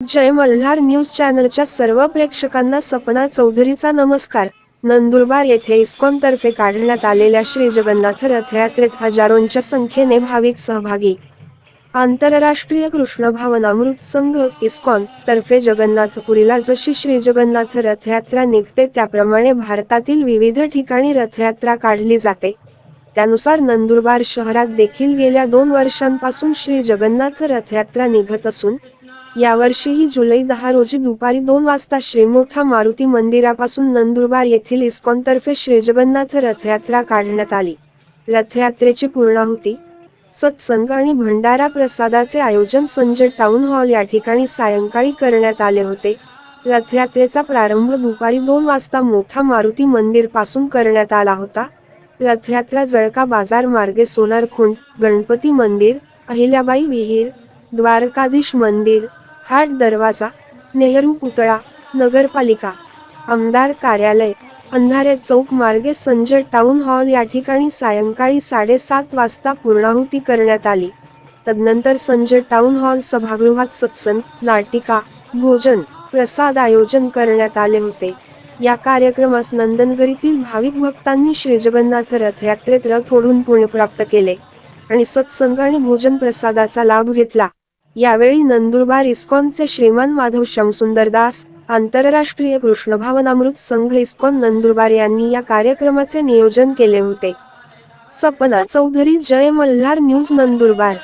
जय Malhar news चॅनलच्या सर्व प्रेक्षकांना सपना चौधरीचा नमस्कार. नंदुरबार येथे इस्कॉन तर्फे काढण्यात आलेल्या श्री जगन्नाथ रथयात्रेत हजारोंच्या संख्येने भाविक सहभागी. आंतरराष्ट्रीय कृष्ण भावन अमृत संघ इस्कॉन तर्फे जगन्नाथपुरीला जशी श्री जगन्नाथ रथयात्रा निघते त्याप्रमाणे भारतातील विविध ठिकाणी रथयात्रा काढली जाते. त्यानुसार नंदुरबार शहरात देखील गेल्या दोन वर्षांपासून श्री जगन्नाथ रथयात्रा निघत असून यावर्षीही जुलै दहा रोजी दुपारी दोन वाजता श्री मोठा मारुती मंदिरापासून नंदुरबार येथील इस्कॉनतर्फे श्री जगन्नाथ रथयात्रा काढण्यात आली. रथयात्रेची पूर्णाहुती सत्संग आणि भंडारा प्रसादाचे आयोजन संजय टाउन हॉल या ठिकाणी सायंकाळी करण्यात आले होते. रथयात्रेचा प्रारंभ दुपारी दोन वाजता मोठा मारुती मंदिरपासून करण्यात आला होता. रथयात्रा जळका बाजार मार्गे सोनारखुंड गणपती मंदिर अहिल्याबाई विहीर द्वारकाधीश मंदिर हाट दरवाजा नेहरू पुतळा नगरपालिका आमदार कार्यालय अंधारे चौक मार्गे संजय टाउन हॉल या ठिकाणी सायंकाळी साडेसात वाजता पूर्णाहुती करण्यात आली. तदनंतर संजय टाउन हॉल सभागृहात सत्संग नाटिका भोजन प्रसाद आयोजन करण्यात आले होते. या कार्यक्रमास नंदनगरीतील भाविक भक्तांनी श्री जगन्नाथ रथयात्रेत रथ ओढून पुण्य प्राप्त केले आणि सत्संग आणि भोजन प्रसादाचा लाभ घेतला यावेळी नंदुरबार इस्कॉनचे श्रीमान माधव श्यामसुंदर दास आंतरराष्ट्रीय कृष्ण भावनामृत संघ इस्कॉन नंदुरबार यांनी या कार्यक्रमाचे नियोजन केले होते सपना चौधरी जय मल्हार न्यूज नंदुरबार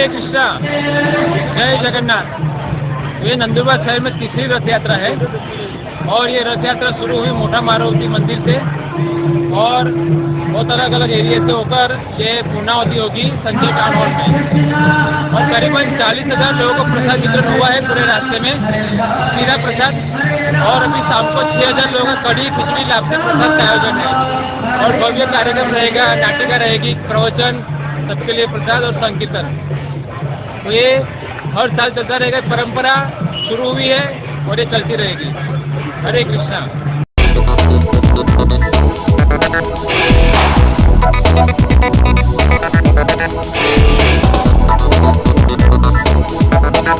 हरे कृष्णा। जय जगन्नाथ। ये नंदुरबार शहर में तीसरी रथ यात्रा है और ये रथ यात्रा शुरू हुई मोटा मारुति मंदिर से और बहुत अलग अलग एरिया से होकर ये पूर्णावती होगी, संजय टाउन हॉल में। और करीबन चालीस हज़ार लोगों को प्रसाद वितरण हुआ है पूरे रास्ते में। सीधा प्रसाद और अभी शाम को छह हज़ार लोगों का कड़ी लाभ से प्रसाद का आयोजन है। और भव्य कार्यक्रम रहेगा, नाटिका रहेगी, प्रवचन, सबके लिए प्रसाद और संकीर्तन। तो ये हर साल चलता रहेगा परंपरा शुरू हुई है और ये चलती रहेगी। हरे कृष्णा।